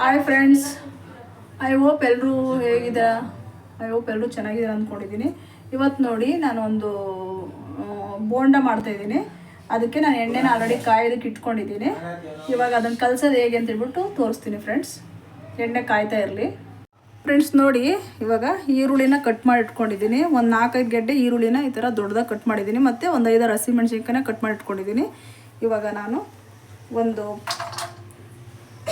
Hi friends I hope ಎಲ್ಲರೂ ಹೇಗಿದ್ದೀರಾ I hope ಎಲ್ಲರೂ ಚೆನ್ನಾಗಿದ್ದೀರಾ ಅಂದ್ಕೊಂಡಿದ್ದೀನಿ. ಇವತ್ತು ನೋಡಿ ನಾನು ಒಂದು ಆ, ಬೋಂಡ ಮಾಡ್ತಾಯಿದ್ದೀನಿ ಅದಕ್ಕೆ ನಾನು ಎಣ್ಣೆನ ಆಲ್ರೆಡಿ ಕಾಯೋದಕ್ಕೆ ಇಟ್ಕೊಂಡಿದ್ದೀನಿ. ಇವಾಗ ಅದನ್ನು ಕಲ್ಸೋದು ಹೇಗೆ ಅಂತ ಹೇಳ್ಬಿಟ್ಟು ತೋರಿಸ್ತೀನಿ ಫ್ರೆಂಡ್ಸ್ ಎಣ್ಣೆ ಕಾಯ್ತಾ ಇರಲಿ. ಫ್ರೆಂಡ್ಸ್ ನೋಡಿ ಇವಾಗ ಈರುಳ್ಳಿನ ಕಟ್ ಮಾಡಿ ಇಟ್ಕೊಂಡಿದ್ದೀನಿ. ಒಂದು ನಾಲ್ಕೈದು ಗೆಡ್ಡೆ ಈರುಳ್ಳಿನ ಈ ಥರ ದೊಡ್ಡದಾಗಿ ಕಟ್ ಮಾಡಿದ್ದೀನಿ. ಮತ್ತು ಒಂದು ಐದಾರು ಹಸಿಮೆಣ್ಸಿನ್ಕಾಯಿನ ಕಟ್ ಮಾಡಿ ಇಟ್ಕೊಂಡಿದ್ದೀನಿ. ಇವಾಗ ನಾನು ಒಂದು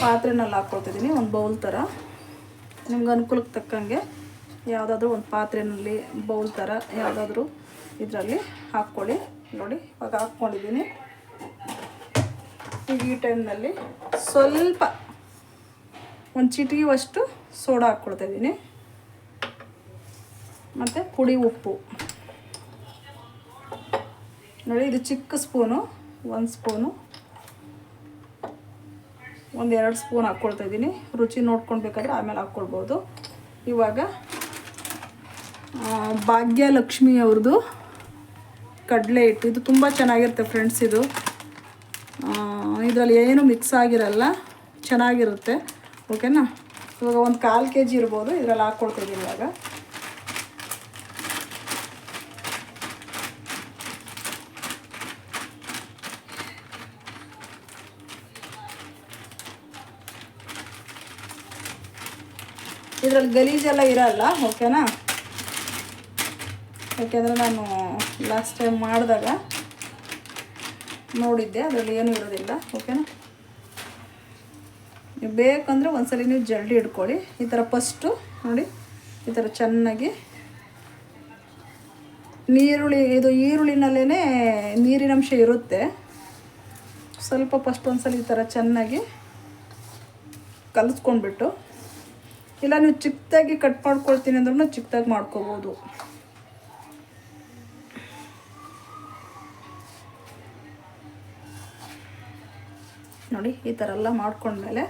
ಪಾತ್ರೆನಲ್ಲಿ ಹಾಕ್ಕೊಳ್ತಿದ್ದೀನಿ, ಒಂದು ಬೌಲ್ ಥರ. ನಿಮ್ಗೆ ಅನುಕೂಲಕ್ಕೆ ತಕ್ಕಂಗೆ ಯಾವುದಾದ್ರೂ ಒಂದು ಪಾತ್ರೆಯಲ್ಲಿ ಬೌಲ್ ಥರ ಯಾವುದಾದ್ರೂ ಇದರಲ್ಲಿ ಹಾಕ್ಕೊಳ್ಳಿ. ನೋಡಿ, ಇವಾಗ ಹಾಕ್ಕೊಂಡಿದ್ದೀನಿ. ಈಗ ಈ ಟೈಮ್ನಲ್ಲಿ ಸ್ವಲ್ಪ ಒಂದು ಚಿಟಿಗೆವಷ್ಟು ಸೋಡಾ ಹಾಕ್ಕೊಳ್ತಾಯಿದ್ದೀನಿ ಮತ್ತು ಪುಡಿ ಉಪ್ಪು. ನೋಡಿ, ಇದು ಚಿಕ್ಕ ಸ್ಪೂನು, ಒಂದು ಸ್ಪೂನು. ಒಂದು ಎರಡು ಸ್ಪೂನ್ ಹಾಕ್ಕೊಳ್ತಾ ಇದ್ದೀನಿ ರುಚಿ ನೋಡ್ಕೊಳ್ಬೇಕಾದ್ರೆ ಆಮೇಲೆ ಹಾಕ್ಕೊಳ್ಬೋದು. ಇವಾಗ ಭಾಗ್ಯಲಕ್ಷ್ಮಿ ಅವ್ರದ್ದು ಕಡಲೆ ಹಿಟ್ಟು. ಇದು ತುಂಬ ಚೆನ್ನಾಗಿರುತ್ತೆ ಫ್ರೆಂಡ್ಸ್ ಇದು. ಇದರಲ್ಲಿ ಏನು ಮಿಕ್ಸ್ ಆಗಿರಲ್ಲ, ಚೆನ್ನಾಗಿರುತ್ತೆ. ಓಕೆನಾ ಇವಾಗ ಒಂದು ಕಾಲು ಕೆ ಜಿ ಇರ್ಬೋದು, ಇದರಲ್ಲಿ ಹಾಕ್ಕೊಳ್ತಾ ಇದ್ದೀನಿ ಇವಾಗ. ಇದರಲ್ಲಿ ಗಲೀಜೆಲ್ಲ ಇರಲ್ಲ ಓಕೆನಾ ಯಾಕೆಂದರೆ ನಾನು ಲಾಸ್ಟ್ ಟೈಮ್ ಮಾಡಿದಾಗ ನೋಡಿದ್ದೆ, ಅದರಲ್ಲಿ ಏನೂ ಇರೋದಿಲ್ಲ ಓಕೆನಾ ನೀವು ಬೇಕಂದರೆ ಒಂದ್ಸಲಿ ನೀವು ಜಲ್ಡಿ ಇಟ್ಕೊಳ್ಳಿ ಈ ಥರ ಫಸ್ಟು ನೋಡಿ, ಈ ಥರ ಚೆನ್ನಾಗಿ ನೀರುಳ್ಳಿ, ಇದು ಈರುಳ್ಳಿನಲ್ಲೇ ನೀರಿನಂಶ ಇರುತ್ತೆ. ಸ್ವಲ್ಪ ಫಸ್ಟ್ ಒಂದ್ಸಲಿ ಈ ಥರ ಚೆನ್ನಾಗಿ ಕಲಿಸ್ಕೊಂಡ್ಬಿಟ್ಟು ಇಲ್ಲ, ನೀವು ಚಿಕ್ಕದಾಗಿ ಕಟ್ ಮಾಡ್ಕೊಳ್ತೀನಿ ಅಂದ್ರೂ ಚಿಕ್ಕದಾಗಿ ಮಾಡ್ಕೋಬೋದು. ನೋಡಿ, ಈ ಥರ ಎಲ್ಲ ಮಾಡ್ಕೊಂಡ್ಮೇಲೆ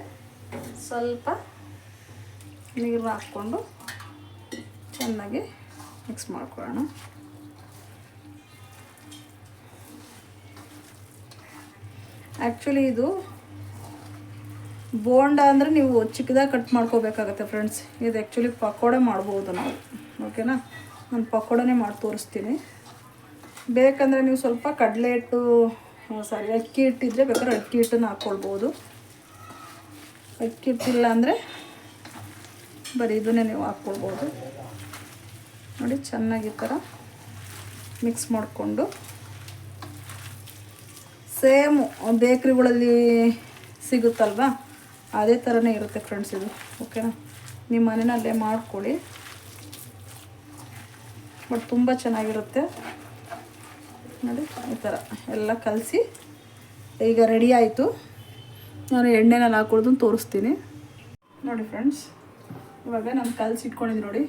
ಸ್ವಲ್ಪ ನೀರನ್ನ ಹಾಕ್ಕೊಂಡು ಚೆನ್ನಾಗಿ ಮಿಕ್ಸ್ ಮಾಡ್ಕೊಳ್ಳೋಣ. ಆ್ಯಕ್ಚುಲಿ ಇದು ಬೋಂಡ ಅಂದರೆ ನೀವು ಚಿಕ್ಕದಾಗಿ ಕಟ್ ಮಾಡ್ಕೋಬೇಕಾಗತ್ತೆ ಫ್ರೆಂಡ್ಸ್ ಇದು ಆ್ಯಕ್ಚುಲಿ ಪಕೋಡೆ ಮಾಡ್ಬೋದು ನಾವು. ಓಕೆನಾ ನಾನು ಪಕೋಡನೇ ಮಾಡಿ ತೋರಿಸ್ತೀನಿ. ಬೇಕಂದರೆ ನೀವು ಸ್ವಲ್ಪ ಕಡಲೆ ಹಿಟ್ಟು ಸಾರಿ ಅಕ್ಕಿ ಹಿಟ್ಟಿದ್ರೆ ಬೇಕಾದ್ರೆ ಅಕ್ಕಿ ಹಿಟ್ಟನ್ನು ಹಾಕ್ಕೊಳ್ಬೋದು ಅಕ್ಕಿ ಹಿಟ್ಟಿಲ್ಲ ಅಂದರೆ ಬರೀ ಇದನ್ನೇ ನೀವು ಹಾಕ್ಕೊಳ್ಬೋದು ನೋಡಿ, ಚೆನ್ನಾಗಿ ಈ ಥರ ಮಿಕ್ಸ್ ಮಾಡಿಕೊಂಡು. ಸೇಮು ಬೇಕ್ರಿಗಳಲ್ಲಿ ಸಿಗುತ್ತಲ್ವಾ? ಅದೇ ಥರನೇ ಇರುತ್ತೆ ಫ್ರೆಂಡ್ಸ್ ಇದು ಓಕೆನಾ ನಿಮ್ಮ ಮನೆಯಲ್ಲೇ ಮಾಡ್ಕೊಳ್ಳಿ. ಬಟ್ ತುಂಬ ಚೆನ್ನಾಗಿರುತ್ತೆ. ನೋಡಿ, ಈ ಥರ ಎಲ್ಲ ಕಲಸಿ. ಈಗ ರೆಡಿ ಆಯಿತು. ನಾನು ಎಣ್ಣೆನಲ್ಲಿ ಹಾಕೊಳ್ದು ತೋರಿಸ್ತೀನಿ. ನೋಡಿ ಫ್ರೆಂಡ್ಸ್ ಇವಾಗ ನಾನು ಕಲಸಿ ಇಟ್ಕೊಂಡಿದ್ದೀನಿ ನೋಡಿ.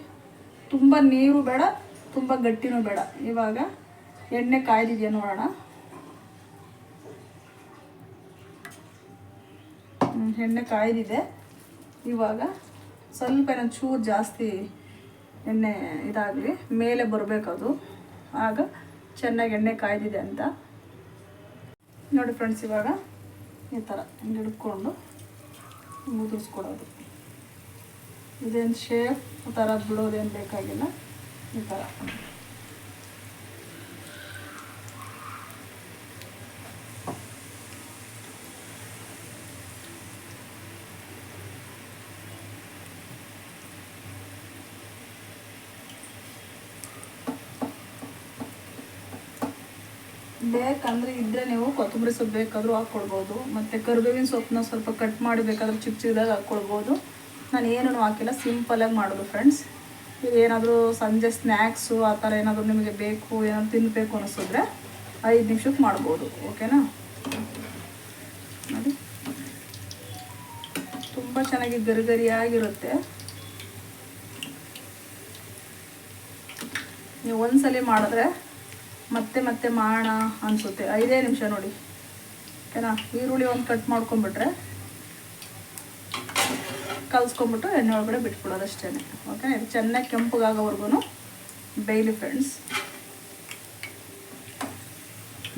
ತುಂಬ ನೀರು ಬೇಡ, ತುಂಬ ಗಟ್ಟಿನೂ ಬೇಡ. ಇವಾಗ ಎಣ್ಣೆ ಕಾಯ್ದಿದೆಯಾ ನೋಡೋಣ. ಎಣ್ಣೆ ಕಾಯ್ದಿದೆ. ಇವಾಗ ಸ್ವಲ್ಪ ಚೂರು ಜಾಸ್ತಿ ಎಣ್ಣೆ ಇದಾಗಲಿ, ಮೇಲೆ ಬರಬೇಕದು. ಆಗ ಚೆನ್ನಾಗಿ ಎಣ್ಣೆ ಕಾಯ್ದಿದೆ ಅಂತ. ನೋಡಿ ಫ್ರೆಂಡ್ಸ್ ಇವಾಗ ಈ ಥರ ಹಿಡ್ಕೊಂಡು ಮುದುರಿಸ್ಕೊಡೋದು. ಇದೇನು ಶೇಪ್ ಥರ ಬಿಡೋದೇನು ಬೇಕಾಗಿಲ್ಲ, ಈ ಥರ ಬೇಕಂದ್ರೆ ಇದ್ರೆ ನೀವು ಕೊತ್ತಂಬರಿ ಸೊಪ್ಪು ಬೇಕಾದರೂ ಹಾಕ್ಕೊಳ್ಬೋದು. ಮತ್ತು ಕರ್ಬೇವಿನ ಸೊಪ್ಪನ್ನ ಸ್ವಲ್ಪ ಕಟ್ ಮಾಡಿ ಬೇಕಾದ್ರೆ ಚಿಕ್ಕ ಚಿಕ್ಕದಾಗಿ ಹಾಕ್ಕೊಳ್ಬೋದು. ನಾನು ಏನೂ ಹಾಕಿಲ್ಲ. ಸಿಂಪಲಾಗಿ ಮಾಡೋದು ಫ್ರೆಂಡ್ಸ್ ಏನಾದರೂ ಸಂಜೆ ಸ್ನ್ಯಾಕ್ಸು ಆ ಥರ ಏನಾದರೂ ನಿಮಗೆ ಬೇಕು, ಏನಾದ್ರು ತಿನ್ನಬೇಕು ಅನಿಸಿದ್ರೆ ಐದು ನಿಮಿಷಕ್ಕೆ ಮಾಡ್ಬೋದು. ಓಕೆನಾ ನೋಡಿ. ತುಂಬ ಚೆನ್ನಾಗಿ ಗರಿಗರಿಯಾಗಿರುತ್ತೆ ನೀವು ಒಂದ್ಸಲಿ ಮಾಡಿದ್ರೆ ಮತ್ತೆ ಮತ್ತೆ ಮಾಡೋಣ ಅನಿಸುತ್ತೆ. ಐದೇ ನಿಮಿಷ ನೋಡಿ. ಏನಾ? ಈರುಳ್ಳಿ ಒಂದು ಕಟ್ ಮಾಡ್ಕೊಂಬಿಟ್ರೆ ಕಲ್ಸ್ಕೊಂಬಿಟ್ಟು ಎಣ್ಣೆ ಒಳಗಡೆ ಬಿಟ್ಬಿಡೋದು ಅಷ್ಟೇ ಓಕೆ ಇದು ಚೆನ್ನಾಗಿ ಕೆಂಪಗಾಗೋವರೆಗೂ ಬೇಯ್ಲಿ ಫ್ರೆಂಡ್ಸ್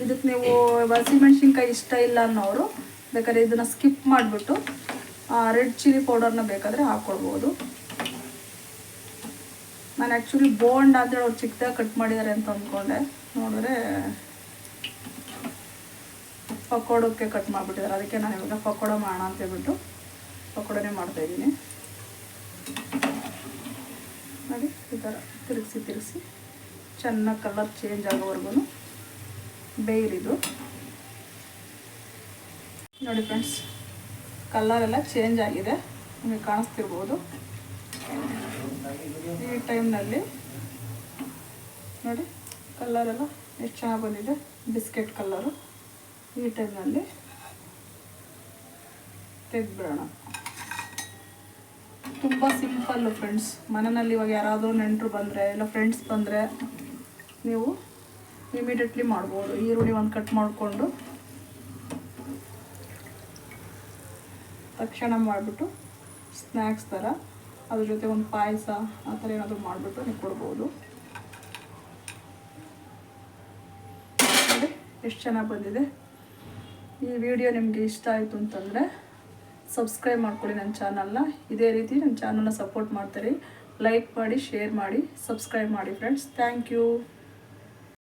ಇದಕ್ಕೆ ನೀವು ಹಸಿಮೆಣ್ಸಿನ್ಕಾಯಿ ಇಷ್ಟ ಇಲ್ಲ ಅನ್ನೋರು ಬೇಕಾದ್ರೆ ಇದನ್ನು ಸ್ಕಿಪ್ ಮಾಡಿಬಿಟ್ಟು ರೆಡ್ ಚಿಲ್ಲಿ ಪೌಡರ್ನ ಬೇಕಾದರೆ ಹಾಕ್ಕೊಳ್ಬೋದು ನಾನು ಆ್ಯಕ್ಚುಲಿ ಬೋಂಡ್ ಅಂತೇಳಿ ಅವ್ರು ಚಿಕ್ಕದಾಗಿ ಕಟ್ ಮಾಡಿದ್ದಾರೆ ಅಂತ ಅಂದ್ಕೊಂಡೆ ನೋಡಿದ್ರೆ ಪಕೋಡಕ್ಕೆ ಕಟ್ ಮಾಡಿಬಿಟ್ಟಿದ್ದಾರೆ. ಅದಕ್ಕೆ ನಾನು ಇವಾಗ ಪಕೋಡ ಮಾಡೋಣ ಅಂತ ಹೇಳ್ಬಿಟ್ಟು ಪಕೋಡನೇ ಮಾಡ್ತಾಯಿದ್ದೀನಿ ನೋಡಿ, ಈ ಥರ ತಿರುಗಿಸಿ ತಿರುಗಿಸಿ ಚೆನ್ನಾಗಿ ಕಲರ್ ಚೇಂಜ್ ಆಗೋವರೆಗೂ ಬೇಯಿರಿದು. ನೋಡಿ ಫ್ರೆಂಡ್ಸ್ ಕಲರ್ ಎಲ್ಲ ಚೇಂಜ್ ಆಗಿದೆ. ನಿಮಗೆ ಕಾಣಿಸ್ತಿರ್ಬೋದು. ಈ ಟೈಮ್ನಲ್ಲಿ ನೋಡಿ. ಕಲರ್ ಎಲ್ಲ ಎಷ್ಟು ಚೆನ್ನಾಗಿ ಬಂದಿದೆ? ಬಿಸ್ಕೆಟ್ ಕಲ್ಲರು ಈ ಟೈಮ್ನಲ್ಲಿ ತೆಗೆದ್ಬಿಡೋಣ ತುಂಬ ಸಿಂಪಲ್ಲು ಫ್ರೆಂಡ್ಸ್. ಮನೆಯಲ್ಲಿ ಇವಾಗ ಯಾರಾದರೂ ನೆಂಟರು ಬಂದರೆ, ಇಲ್ಲ ಫ್ರೆಂಡ್ಸ್ ಬಂದರೆ ನೀವು ಇಮಿಡಿಯೇಟ್ಲಿ ಮಾಡ್ಬೋದು. ಈರುಳ್ಳಿ ಒಂದು ಕಟ್ ಮಾಡಿಕೊಂಡು ತಕ್ಷಣ ಮಾಡಿಬಿಟ್ಟು ಸ್ನ್ಯಾಕ್ಸ್ ಥರ, ಅದ್ರ ಜೊತೆ ಒಂದು ಪಾಯಸ ಆ ಥರ ಏನಾದರೂ ಮಾಡಿಬಿಟ್ಟು ನೀವು ಕೊಡ್ಬೋದು ನೋಡಿ ಎಷ್ಟು ಚೆನ್ನಾಗಿ ಬಂದಿದೆ. ಈ ವಿಡಿಯೋ ನಿಮಗೆ ಇಷ್ಟ ಆಯಿತು ಅಂತಂದರೆ ಸಬ್ಸ್ಕ್ರೈಬ್ ಮಾಡ್ಕೊಳ್ಳಿ ನನ್ನ ಚಾನಲ್ನ. ಇದೇ ರೀತಿ ನನ್ನ ಚಾನಲ್ನ ಸಪೋರ್ಟ್ ಮಾಡ್ತಾರೆ. ಲೈಕ್ ಮಾಡಿ, ಶೇರ್ ಮಾಡಿ, ಸಬ್ಸ್ಕ್ರೈಬ್ ಮಾಡಿ ಫ್ರೆಂಡ್ಸ್ ಥ್ಯಾಂಕ್ ಯು.